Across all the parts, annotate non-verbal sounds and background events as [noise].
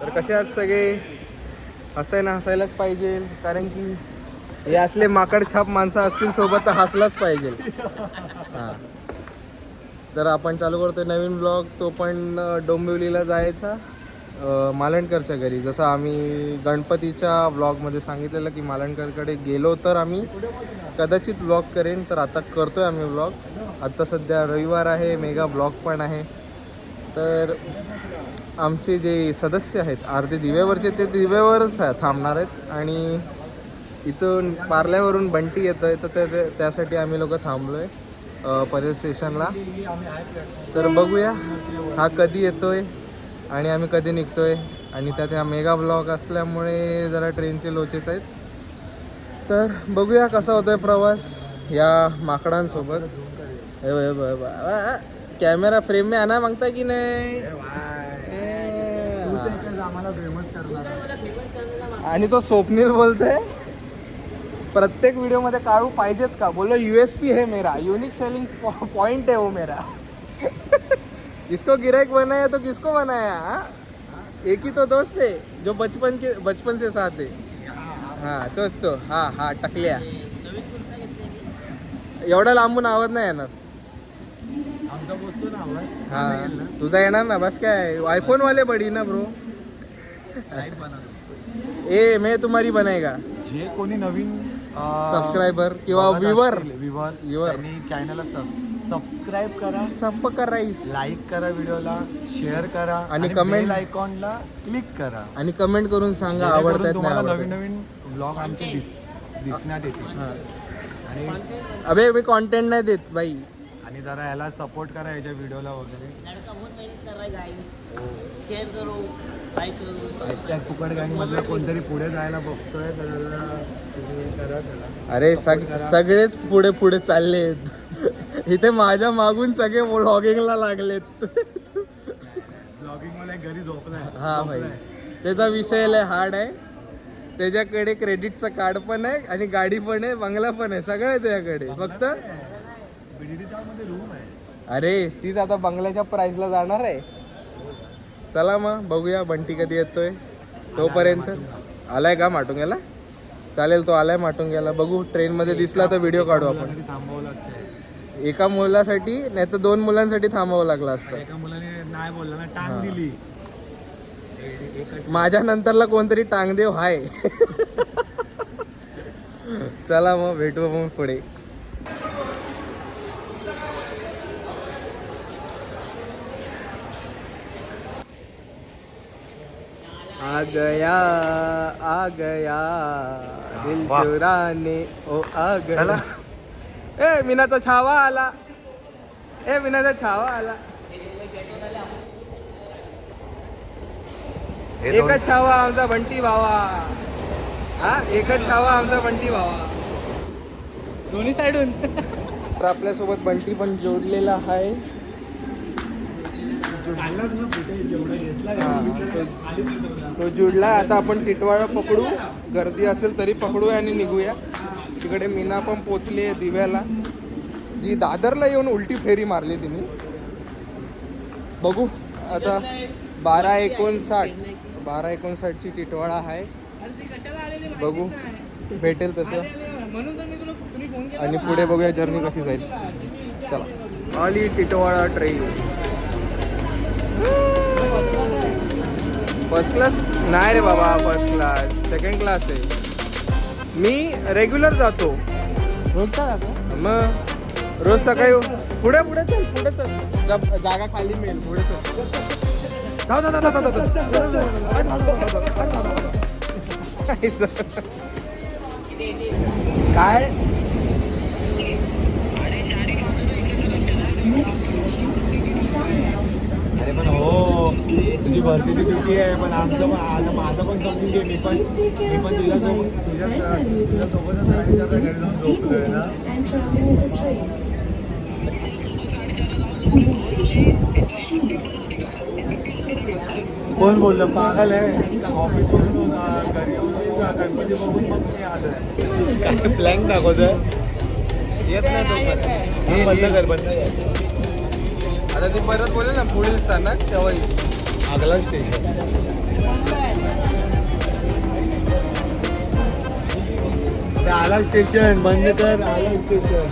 तर कसे आहात सगळे? हसताय ना हसायलाच पाहिजे कारण की हे असले माकड छाप माणसं असतील सोबत तर हसलाच पाहिजे. हां. तर आपण चालू करतोय नवीन ब्लॉग तो पण डोंबिवलीला जायचा. मालणकरच्या घरी. जसं आम्ही गणपतीच्या ब्लॉगमध्ये सांगितलेलं की मालणकरकडे गेलो तर आम्ही कदाचित ब्लॉग करेन तर आता करतोय आम्ही ब्लॉग आत्ता सध्या रविवार आहे मेगा ब्लॉग पण आहे. तर आमचे जे सदस्य आहेत अर्धे दिव्यावरचे ते दिव्यावरच थांबणार आहेत. आणि इथून पार्ल्यावरून बंटी येतं आहे तर त्या त्यासाठी आम्ही लोक थांबलो आहे परेल स्टेशनला. तर बघूया हा कधी येतोय आणि आम्ही कधी निघतोय. आणि त्यात हा मेगा ब्लॉक असल्यामुळे जरा ट्रेनचे लोचेच आहेत. तर बघूया कसा होतोय प्रवास या माकडांसोबत. हे कॅमेरा फ्रेम में आणा मागताय की नाही? आम्हाला फेमस करणार आणि तो स्वप्नील बोलतोय प्रत्येक व्हिडिओमध्ये काढू पाहिजेच का? बोलो यूएसपी है मेरा यूनिक सेलिंग पॉइंट है वो मेरा. इसको गिराइक बनाया तो किसको बनाया हाँ? एक ही तो दोस्त है जो बचपन के बचपन से साथ है. हाँ तोच तो. हा हा टकल्या. एवढा लांबून आवाज नाही येणार. आमचा बसतो ना आवाज. हा तुझा येणार ना? बस काय आयफोन वाले बडी ना ब्रो ए मैं तुम्हारी बनाएगा जे कोणी नवीन सबस्क्रायबर किंवा व्ह्युअर व्ह्युअर Viewer. त्यांनी चॅनलला सबस्क्राईब करा. संप कराईस लाईक करा व्हिडिओला शेअर करा. आणि बेल आयकॉनला क्लिक करा. आणि कमेंट करून सांगा आवडतात नाही तुम्हाला. नवीन नवीन ब्लॉग आमचे दिस दिसण्यात येतील. हा. आणि अबे मी कॉन्टेंट नाही देत बाई. आणि जरा याला सपोर्ट करा याच्या व्हिडिओला वगैरे. लड़का बहुत मेहनत कर रहा है गाइस शेयर करो लाइक करो हॅशटॅग पुकड गँग मधला कोणतरी पुढे जायला बघतोय तर जरा तुम्ही करा त्याला अरे सग सगळेच पुढे पुढे चाललेत. [laughs] इथे माझ्या मागून सगळे व्लॉगिंगला लागलेत. ब्लॉगिंग मला घरी झोपलाय. हा भाई. त्याचा विषय लय हार्ड आहे. त्याच्याकडे क्रेडिटचं कार्ड पण आहे आणि गाडी पण आहे बंगला पण आहे. सगळं आहे त्याच्याकडे. फक्त BDD च्या मध्ये रूम आहे. अरे तीच आता बंगल्याच्या प्राइसला जाणार आहे. चला मग बघूया बंटी कधी येतोय. तोपर्यंत आलाय का माटुंग्याला? चालेल तो आलाय माटुंग्याला. बघू ट्रेन मध्ये दिसला तर व्हिडिओ काढू आपण. मुलासाठी थांबावं लागतंय. एका मुलासाठी नाही तर दोन मुलांसाठी थांबावं लागलं असतं. एका मुलाने नाही बोलला ना टांग दिली. माझ्या नंतरला कोणतरी टांगदेव हाय. चला मग भेटू मग पुढे. आ गया आ गया। दिल. चुराने ओ आ गया। ए मीनाचा छावा आला। ए मीनाचा छावा आला। एकच छावा आमचा बंटी भावा। हा एकच छावा आमचा बंटी भावा। दोन्ही साईडून. तर आपल्यासोबत बंटी पण जोडलेला आहे काढलाच ना footage जेवढा घेतला हा, एवढा तो- जुडला आता आपण टिटवाळा पकडू. गर्दी असेल तरी पकडूया आणि निघूया. तिकडे मीना पण पोचली आहे दिव्याला. जी दादरला येऊन उलटी फेरी मारली तिने. बघू आता बारा एकोणसाठ बारा एकोणसाठची टिटवाळा आहे. बघू. भेटेल तसं. आणि पुढे बघूया जर्नी कशी जाईल. चला. आली टिटवाळा ट्रेन फर्स्ट क्लास नाही रे बाबा फर्स्ट क्लास सेकंड क्लास आहे. मी रेग्युलर जातो. मग रोज सकाळी पुढे पुढे चल पुढे चल. जा- जागा खाली मिळेल पुढे चल. धाव, धाव, धाव, धाव, धाव, धाव. काय अरे पण हो तुझी भरतीची ड्युटी आहे पण आमचं पण आता माझं पण समजून घे मी पण मी पण तुझ्यासोबत तुझ्या तुझ्यासोबतच गाडी चालला घरी जाऊन झोपलोय ना. कोण बोललं? पागल आहे. ऑफिसवरून घरी येऊन मी गणपती बघून मग मी आलोय. काय ब्लँक दाखवतोय? येत नाही तो बंद कर बंद आता ती परत बोलेल ना पुढील स्थानक तेव्हा आगला स्टेशन आला स्टेशन बंद कर आला स्टेशन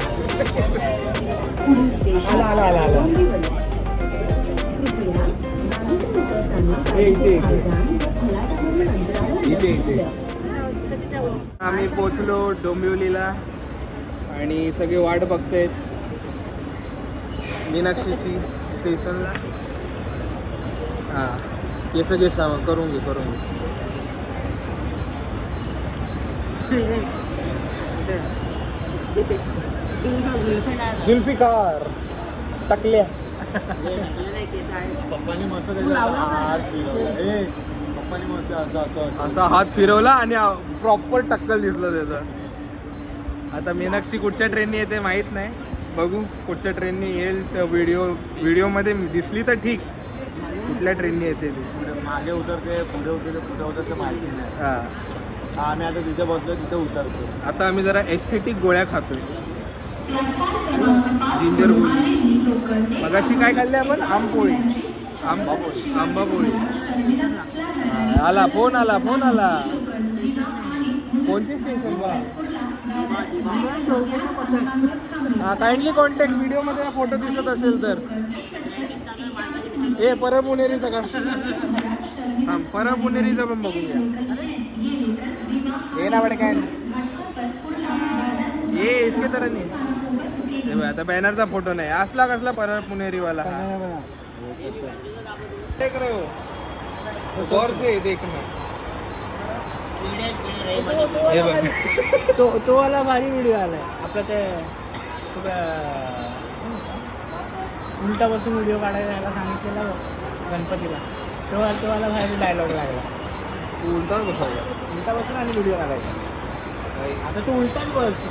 आम्ही पोचलो डोंबिवलीला आणि सगळे वाट बघतायत. मीनाक्षीची स्टेशनला हां. केस केस करून घे करून घे जुल्फिकार. टकल्या. असा हात फिरवला आणि प्रॉपर टक्कल दिसलं त्याचं. आता मीनाक्षी कुठच्या ट्रेननी येते माहीत नाही. बघू कुठच्या ट्रेननी येईल तर व्हिडिओ व्हिडिओमध्ये दिसली तर ठीक. कुठल्या ट्रेननी येते ती. पुढे मागे उतरते पुढे उतरते पुढे उतरते माहिती नाही. हां. हा, आम्ही आता तिथे बसलो तिथे उतरतो आता आम्ही जरा एस्थेटिक गोळ्या खातोय. जिंजर गोळी. मगाशी काय खाल्ले आपण? आंबपोळी आंबा पोळी आंबा पोळी हा, आला फोन आला फोन आला. कोणती स्टेशन बा? काइंडली कॉन्टॅक्ट व्हिडिओमध्ये फोटो दिसत असेल तर. ए परळ पुणेरीचा का? हा परळ पुणेरीचा पण बघून घ्या ये ना बडे काय? ये इसके तरह नाही. हे आता बॅनरचा फोटो नाही. असला कसला परळ पुणेरीवाला हा. देख रहे हो. गौर से देखना. हे बघ. तो तो वाला भारी व्हिडिओ आलाय. आपलं ते उलटा बसून व्हिडिओ काढायला याला सांगितलेला गणपतीला. तेव्हा तो वाला भारी डायलॉग लागला. तू उलटाच बसवला उलटा बसून आणि व्हिडिओ काढायचा. आता तू उलटाच बस.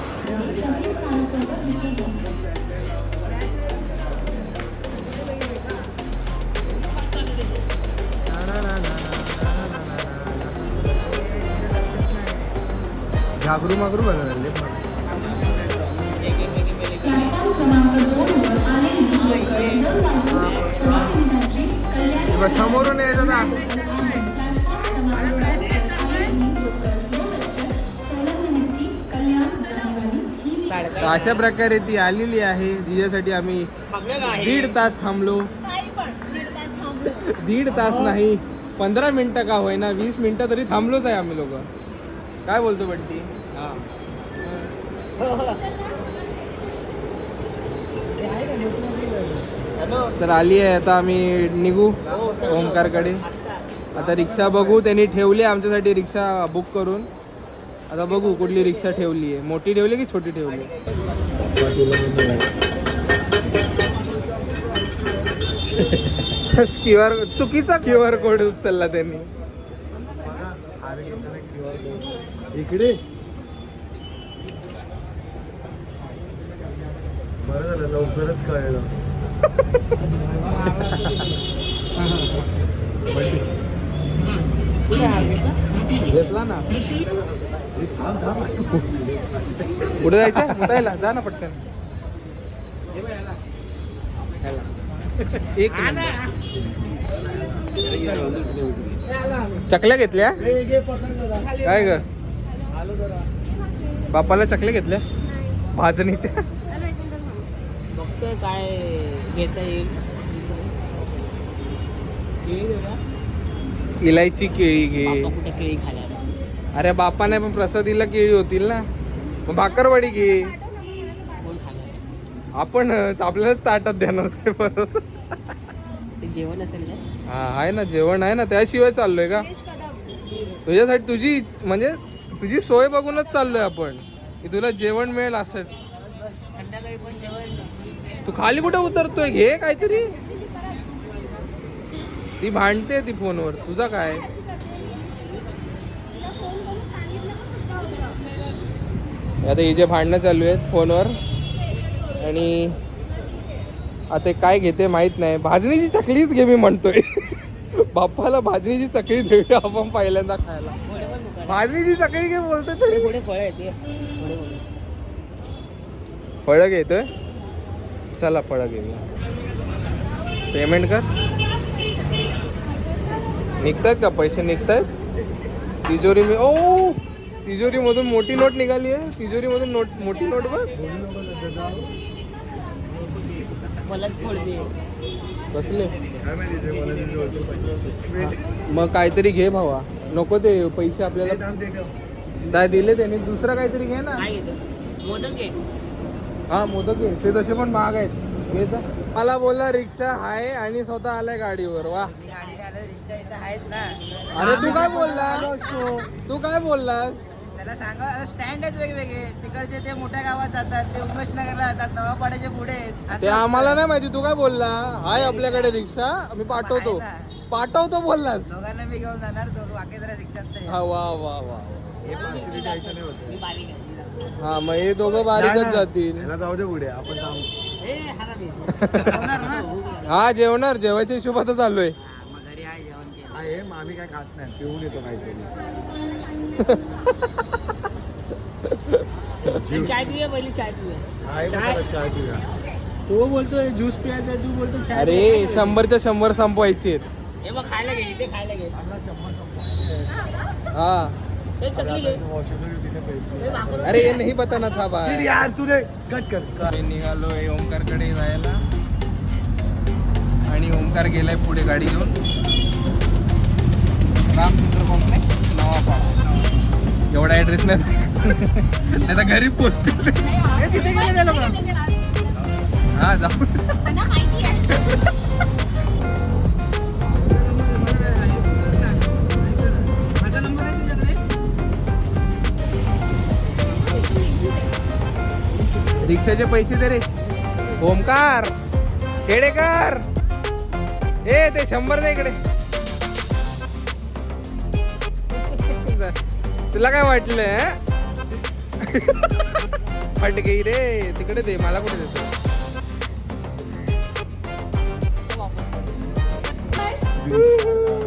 घाबरू मागरू बनवले समोरून यायचं ना अशा प्रकारे ती आलेली आहे जिच्यासाठी आम्ही दीड तास थांबलो. दीड तास नाही पंधरा मिनिटं का होईना वीस मिनिटं तरी थांबलोच आहे आम्ही लोक. काय बोलतो बट्टी हा. [laughs] तर आली आहे आता आम्ही निघू ओमकारकडे. आता रिक्षा बघू त्यांनी ठेवली आहे आमच्यासाठी रिक्षा बुक करून. आता बघू कुठली रिक्षा ठेवली आहे. मोठी ठेवली की छोटी ठेवली? [laughs] क्यू आर चुकीचा क्यू आर कोड उचलला त्यांनी. इकडे. बरं झालं लवकरच कळलं. घेतला ना कुठे जायचं कुठायला जा ना पटकन. एक. चकल्या घेतल्या? काय ग? बापाला चकल्या घेतल्या? भाजणीच्या? बघतोय काय घेता येईल. इलायची केळी घे. कुठे केळी खाल्या अरे बापाने पण प्रसादीला केळी होतील ना. मग भाकरवाडी घे. कोण आपणच. आपल्यालाच ताटात देणार ते जेवण असेल का हा आहे ना जेवण आहे ना. त्याशिवाय चाललोय का? तुझ्यासाठी तुझी म्हणजे तुझी सोय बघूनच चाललोय आपण. की तुला जेवण मिळेल असं. तू खाली कुठे उतरतोय? घे काहीतरी. ती भांडते ती फोनवर. तुझा काय? आता हिचे भांडणं चालू आहेत फोनवर आणि आता काय घेते माहीत नाही. भाजणीची चकलीच घे मी म्हणतोय. [laughs] बाप्पाला भाजणीची चकली देऊया आपण पहिल्यांदा खायला. भाजणीची चकली घे बोलतोय तरी. फळं घेतोय? चला फळं घेऊया. पेमेंट कर. निघतायत का? पैसे निघतायत? तिजोरी मी ओ! तिजोरी मधून मोठी नोट निघाली आहे. तिजोरी मधून नोट मोठी नोट बघ. होतं. मग काहीतरी घे भावा. नको ते पैसे आपल्याला. काय दिले त्याने. दुसरा काहीतरी घे ना. हा मोदक ते तसे पण महाग आहेत. जा. मला बोलला रिक्षा आहे आणि स्वतः आलाय गाडीवर. वा. मी गाडीने आलो रिक्षा इथं आहेत ना अरे तू काय बोलला तू काय बोललास? त्याला सांगा स्टँड आहेत वेगवेगळे. तिकडचे ते मोठ्या गावात जातात ते उमेशनगरला जातात नवापाड्याचे पुढे ते आम्हाला नाही माहिती. तू काय बोलला? हाय आपल्याकडे रिक्षा मी पाठवतो. पाठवतो बोललास. दोघांना मी घेऊन जाणार दोघं बाकी जरा रिक्षात ते. हा वा वा वा हे. हा मग हे दोघं बारीकच. जातील. याला जाऊ दे पुढे आपण थांब? [laughs] हा? जेवणार. जेवायच्या हा, आहे हा हे मग आम्ही काय खात नाही. पिऊन येतो काहीतरी. [laughs] चाय पिऊया पहिली चाय पिऊया. चाय. बघा, चाय पिऊया. तो बोलतोय ज्यूस पियाचा तू बोलतो चाय अरे. शंभरच्या शंभर संपवायचे हे बघ खायला घे इथे खायला घे. हा. अरे ये नाही बताना था बाय यार तुने कट कर. मी निघालोय ओमकारकडे जायला. आणि ओमकार गेलाय पुढे गाडी घेऊन. रामचंद्र कॉम्प्लेक्स नवापाडा एवढा ऍड्रेस नाही नाही तर घरी पोचतील हे तिथे गेले ते लोकं. हा जाऊ रिक्षाचे पैसे दे रे. ओमकार खेडेकर. ए ते शंभर दे इकडे. तुला काय वाटलं फटके रे तिकडे दे मला कुठे देतो?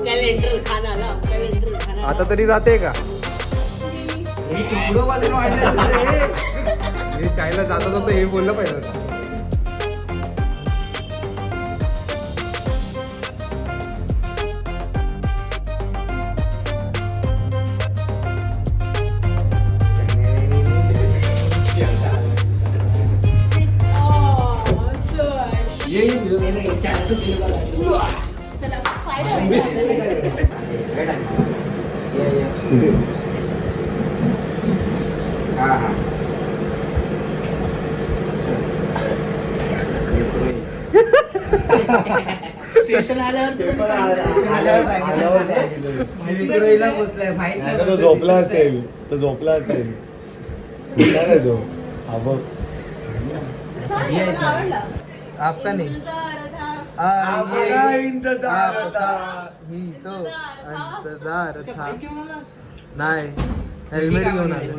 कॅलेंडर खानाला कॅलेंडर खाना आता तरी जाते का? हे चायला जाता जाता हे बोललं पाहिजे होतं. स्टेशन आल्यावर ते पण स्टेशन आल्यावर- माहीत तो झोपला असेल तो झोपला असेल. रे तो. हा बघ. आपका नहीं. ये इंतजार आपका था. ही तो इंतजार था. नाही हेल्मेट घेऊन आलो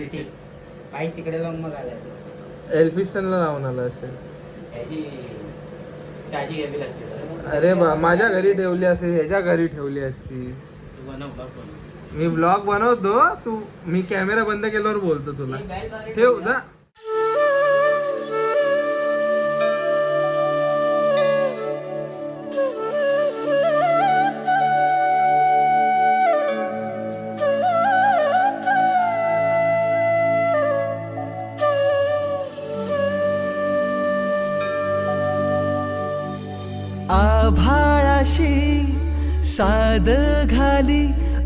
बाईक तिकडे लावून मग आलाय एल्फिस्टनला लावून आलं असेल. घ्यावी लागते अरे बा माझ्या घरी ठेवली असेल ह्याच्या घरी ठेवली असतीस. मी ब्लॉग बनवतो तू मी कॅमेरा बंद केल्यावर बोलतो तुला ठेव आहे.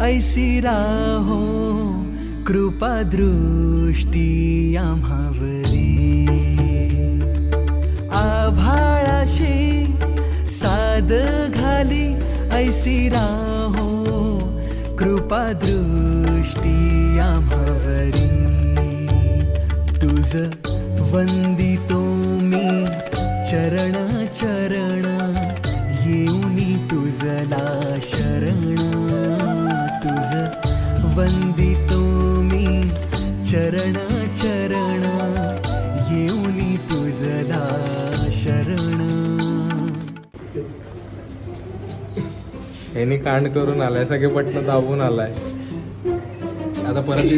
ऐसी राहो कृपा दृष्टी आम्हावरी आभाळाशी साद घाली ऐसी राहो कृपा दृष्टी आम्हावरी तुझ वंदितो वंदितो मी चरण चरण येऊनी तुझला शरण. ह्यानी कांड करून आलाय सगळे पटणं दाबून आलाय. आता परत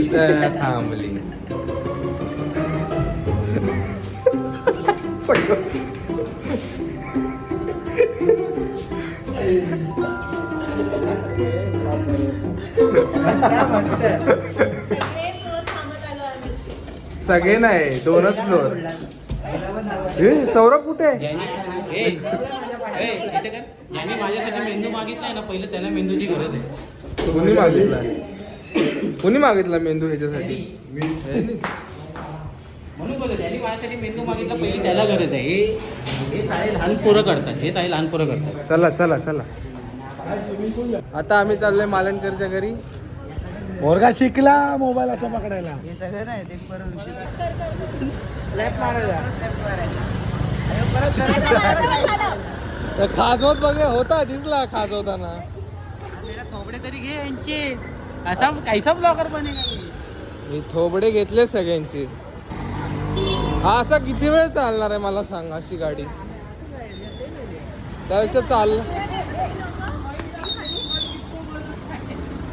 सगळे नाही दोनच फ्लोअर हे सौरभ कुठे? ज्याने माझ्यासाठी मेंदू मागितलाय ना पहिलं त्याला मेंदूची गरज आहे. कुणी मागितला? कुणी मागितला मेंदू ह्याच्यासाठी. म्हणून बोलतो ज्याने माझ्यासाठी मेंदू मागितला पहिली त्याला गरज आहे. हे हे ताई लहान पोरं करतात हे ताई लहान पोरं करतात. चला चला चला. आता आम्ही चाललोय मालणकरच्या घरी. पोरगा शिकला मोबाईल असा पकडायला. हे सगळं नाही ते लेफ्ट मारायला. [laughs] खाजवत बघे होता दिसला खाजवताना. मेरा थोबडे तरी घे यांचे. असा कैसा ब्लॉगर बनेगा ये? मी थोबडे घेतले सगळ्यांचे. हा असा किती वेळ चालणार आहे मला सांग अशी गाडी? त्यापेक्षा चाल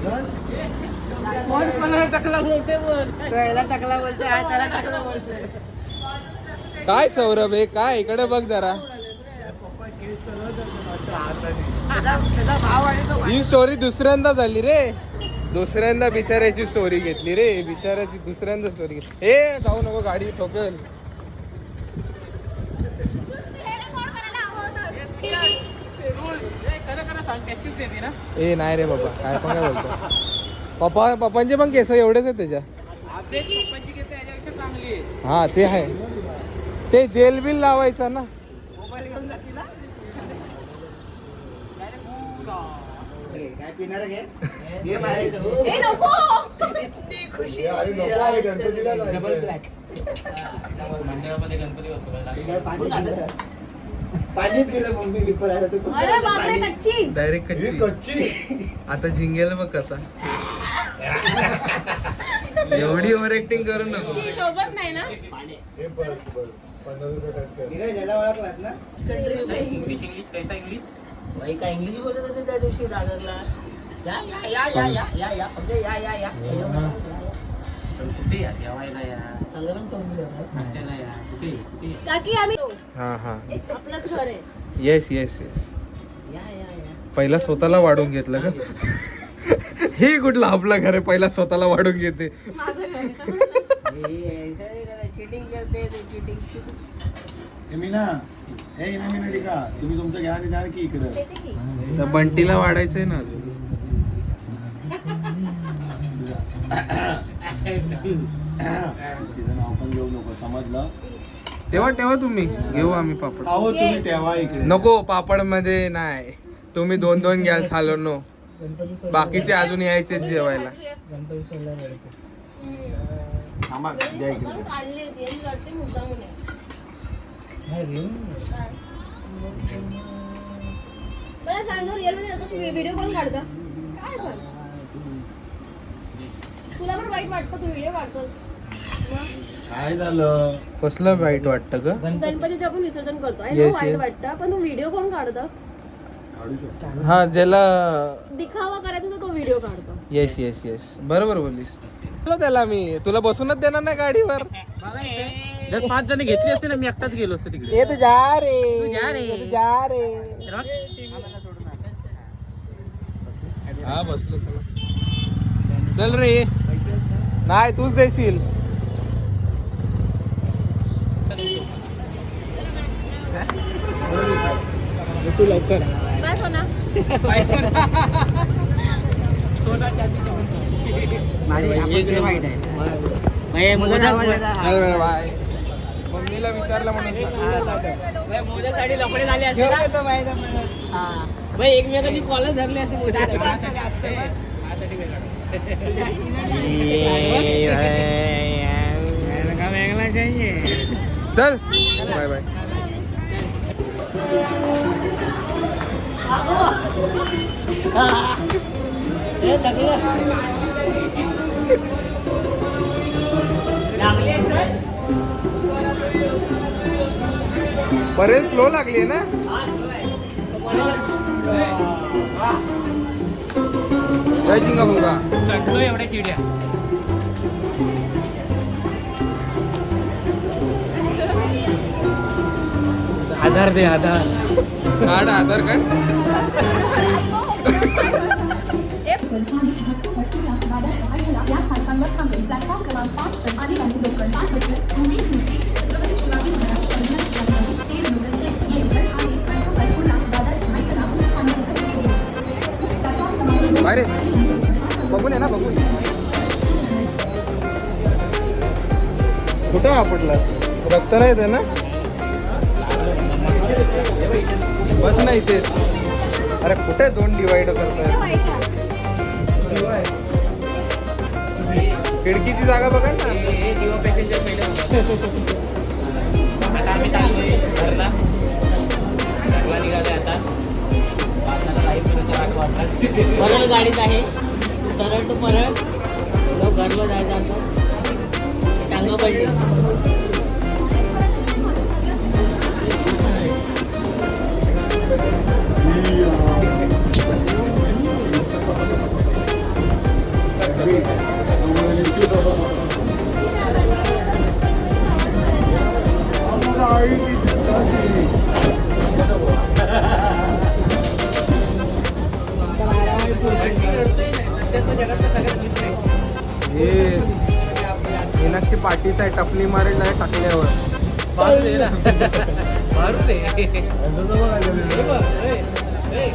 [laughs] कोण कोणाला टाकला बोलते बोल. त्याला टाकला बोलते हा त्याला टाकला बोलते काय सौरभ हे काय? इकडे बघ जरा. त्याचा त्याचा भाव आणि तो ही स्टोरी दुसऱ्यांदा झाली रे. दुसऱ्यांदा बिचाऱ्याची स्टोरी घेतली रे. बिचाऱ्याची दुसऱ्यांदा स्टोरी घेतली. हे जाऊ नको गाडी ठोकेल. ए नाही रे बाबा काय पण काय बोलतो. पप्पा पप्पांचे पण केस एवढेच आहेत त्याच्या. हा ते आहे. ते जेल बिल लावायचा ना. गणपती बसवायला पाणी पिलं मम्मी डिपर आला तू अरे बापरे कच्ची डायरेक्ट ही कच्ची कच्ची आता झिंगेल बघ कसा एवढी ओव्हर ऍक्टिंग करू नको शोभत नाही ना हे बस बस पन्नास रुपये कट कर ठीक आहे ज्याला ओळखलात ना इंग्लिश इंग्लिश कैसा इंग्लिश बाई काय इंग्लिश बोलत होते त्या दिवशी दादरला या या या या या या या म्हणजे या या या पण कुठे या जेवायला या. संग्राम करून नाश्त्याला या. कुठे कुठे काकी आम्ही हा हा. आपलं घर आहे. येस येस येस या या या. पहिला स्वतःला वाढून घेतलं का? हे कुठलं आपलं घर आहे? पहिला स्वतःला वाढून घेते. हे हे. तुम्ही तुमचं घ्या आणि द्या की इकडं. बंटीला वाढायचंय ना अजून. [laughs] [laughs] तिचं नाव पण घेऊ नको समजलं तेव्हा तेव्हा तुम्ही घेऊ आम्ही पापड. अहो तुम्ही ठेवा इकडे. नको पापडमध्ये नाही. तुम्ही दोन दोन घ्याल सालोनो बाकीचे अजून यायचे जेवायला. थांबा द्या इकडे. मला सांग व्हिडिओ कॉल काढता काय पण. तुला पण वाईट वाटतं तू व्हिडिओ काढतोस मग? काय झालं? कसलं वाईट वाटतं ग? गणपतीचं आपण विसर्जन करतो आहे Yes, वाईट yes. वाटतं पण तू व्हिडिओ कोण काढतं? काढू शकतो. हा ज्याला दिखावा करायचा तर तो व्हिडिओ काढतो. येस येस येस बरोबर बोललीस. बोललो त्याला मी तुला बसूनच देणार नाही गाडीवर? जर पाच जण घेतली असते ना मी एकटाच गेलो असतो तिकडे. ये तू जा रे. तू जा रे. ये जा रे. तर हा बसलो चला. चल रे. नाही तूच देशील. तू लवकर मम्मीला विचारलं म्हणून लफडे झाले एकमेकांची कॉलच धरले चाहिए चल. Bye bye. बरेच स्लो लागली ना? जय जिंगा भुंगा चढलो एवढ्या चिड्या आधार दे आधार. कार्ड आधार कार्ड या. ना बघून कुठं आपटलास रक्त नाही येते ना? बस ना इथेच अरे कुठे दोन डिवाइड करताय? खिडकीची जागा बघा ना. जीवा पॅसेंजर पहिले आता आम्ही चाललोय घरला. घरला निघाले आता. वाजताना लाईव्ह पर्यंत आठ वाजता परळ गाडीत आहे. सरळ टू परळ लोक घरला जायचं चांगलं पाहिजे. पाटीचा आहे टपली मारेल आहे टाकल्यावर मारू दे ना मारू दे हे ए, ए.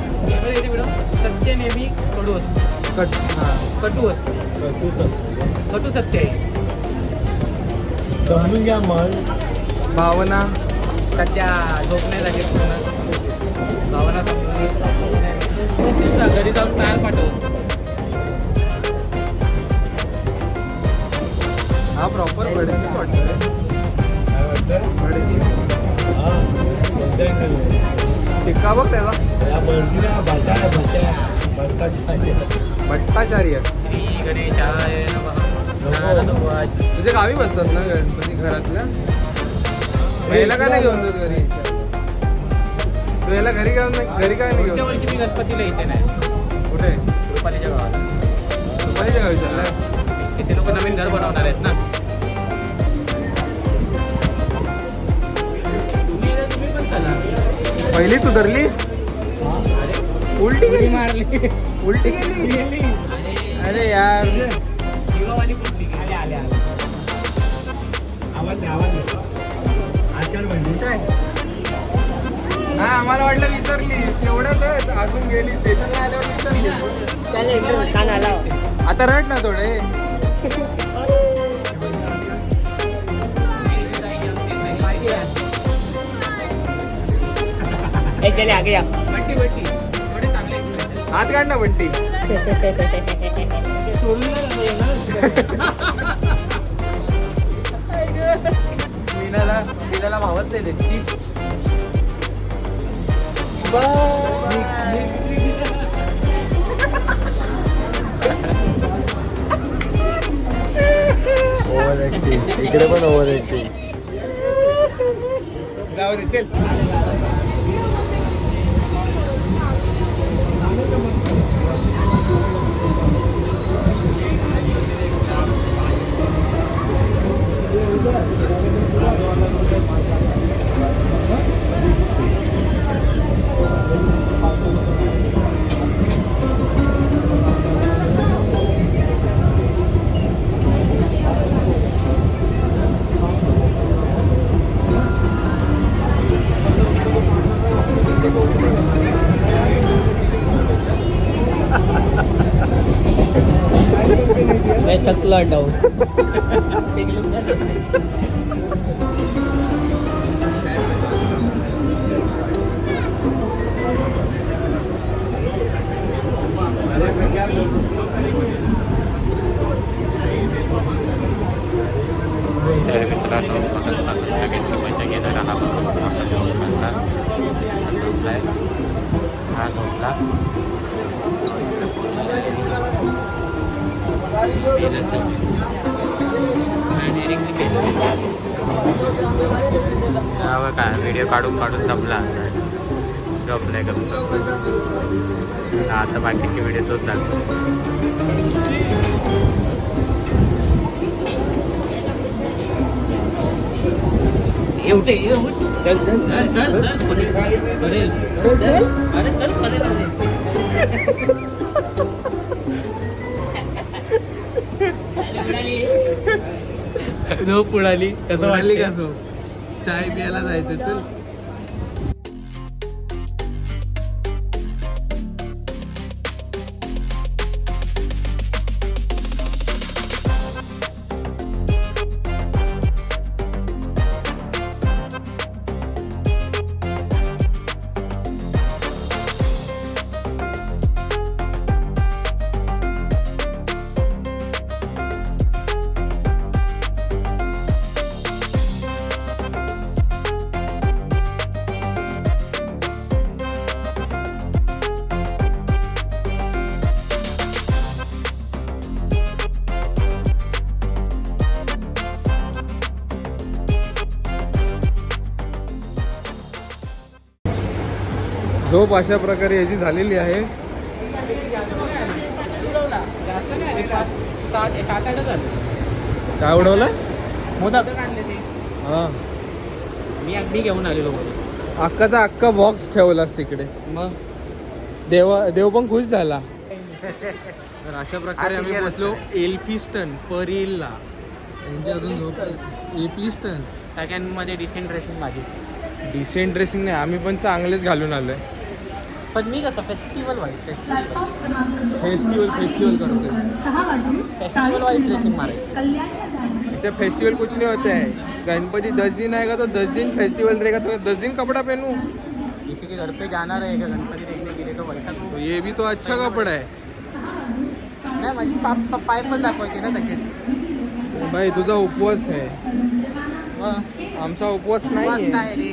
सत्य नेहमी कडू असतो कट हा कटू असतो. कटू सत्य आहे समजून घ्या मन भावना सध्या झोपणे झाले पूर्ण भावना. घरी जाऊन तयार पाठव काय वाटतं हा? टिक्का बघ भरताची भट्टाचार्य. श्री गणेशाय नमः नारदवाच. तुझे गावी बसतात ना गणपती घरातल्या? यायला का नाही घेऊन जात घरी? तू याला घरी घेऊन घरी काय नाही घेऊन? वर्षी मी गणपतीला येते नाही. कुठे? रुपालीच्या गावाला दुपारीच्या गावी चाललाय किती लोक नवीन घर बनवणार आहेत ना. चला पहिली तू धरली? अरे उलटी गेली. मारली. उलटी गेली. अरे यार. हा आम्हाला वाटलं विसरली. एवढंच अजून गेली. स्टेशनला आल्यावर विसरली. आता रड ना थोडे ए चले आगे जा बट्टी बट्टी थोडे चांगले expression. हात काढ ना बंटी. मीनाला मीनाला भावत नाही त्याची ओव्हर ऍक्टिंग इकडे पण ओव्हर ऍक्टिंग दे चल. मैं सकला डाऊन तर मित्रांनो बघत बघत लगेच मजा घेणार आहात आपल्या दोघांचा झोपलाय हा झोपला पेरच हा काय व्हिडिओ काढून काढून दमला झोपलाय गप्प आता बाकीचे व्हिडिओ तोच लागतो एवढे चल चल. चल चल चल. करेल चल अरे चल झोप उडाली कसं उडाली का? झोप चाय प्यायला जायचं चल झोप अशा प्रकारे याची झालेली आहे. आले, आले. काय उडवलं? मोदक हा. मी अगदी घेऊन आलेलो. अक्काचा अक्का बॉक्स ठेवलास तिकडे. मग? देवा देव पण खुश झाला. तर अशा प्रकारे आम्ही पोचलो एल्फिस्टन परेलला. त्यांची अजून झोप एल्फिस्टन. सगळ्यांमध्ये डिसेंट ड्रेसिंग माझी डिसेंट ड्रेसिंग नाही आम्ही पण चांगलेच घालून आलोय. पण मी कसं फेस्टिवल वाईज फेस्टिवल फेस्टिवल करतोय. फेस्टिवल वाईज ड्रेसिंग मारायची. ऐसा फेस्टिवल कुछ नहीं होता है गणपति दस दिन आएगा तो दस दिन फेस्टिवल रहेगा तो दस दिन कपड़ा पहनूं किसी के घर पे जाना रहेगा गणपती देखने के लिए तो वैसा तो ये भी तो अच्छा कपड़ा है। नाही माझी पा पा- पाय पण दाखवायचे ना तसेच भाई तुझा उपवास है। मग आमचा उपवास नाही आहे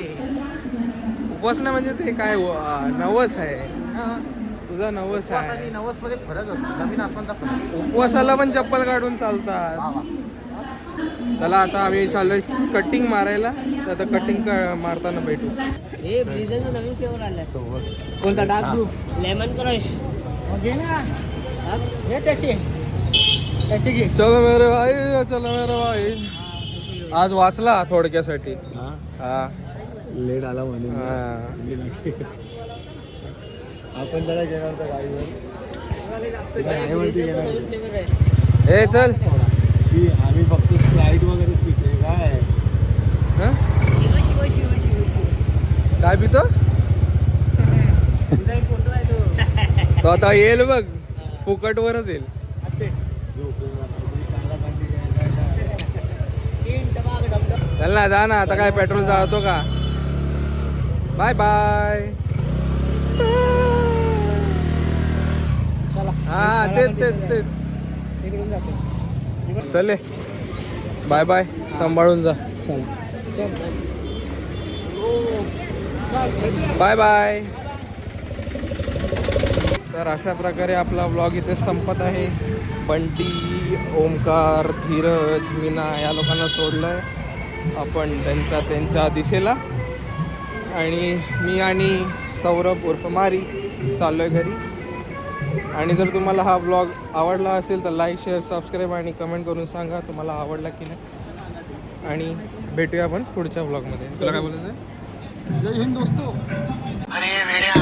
नाही म्हणजे ते काय नवस आहे. हं. तुझा नवस आहे. नवसमध्ये फरक असतो. जमीन आसमानचा फरक उपवासाला पण चप्पल काढून चालतात. चला आता आम्ही चाललोय कटिंग मारायला. तर आता कटिंग मारताना भेटू. हे ब्रिझनचा नवीन फ्लेवर आलाय. कोणता? डार्क ब्लू लेमन क्रश घे ना. घे त्याचे. त्याचे घे. चलो मेरे भाई चलो मेरे भाई. आज वाचला थोडक्यासाठी. हा. हा. लेट आला म्हणून हा. की. आपण त्याला घेणार होता गाडीवर. ए चल. शी आम्ही फक्त स्प्राईट वगैरेच पिते काय? हं? काय पितो? तो तो आता येईल बघ. फुकटवरच येईल. चीन टमाक डमडम चल ना जा ना. आता काय पेट्रोल जाळतो का? बाय बाय चला. हा तेच तेच तेच. जातो. चले बाय बाय सांभाळून जा. बाय बाय तर अशा प्रकारे आपला ब्लॉग इथे संपत आहे. बंटी ओमकार धीरज मीना या लोकांना सोडलं आपण त्यांच्या त्यांच्या दिशेला आणि मी आणि सौरभ उर्फ मारी चाललो आहे घरी. आणि जर तुम्हाला हा ब्लॉग आवडला असेल तर लाईक शेअर सबस्क्राईब आणि कमेंट करून सांगा तुम्हाला आवडला की नाही. आणि भेटूया आपण पुढच्या ब्लॉगमध्ये तुला काय बोलायचं आहे? जय हिंद दोस्तो. अरे वेड्या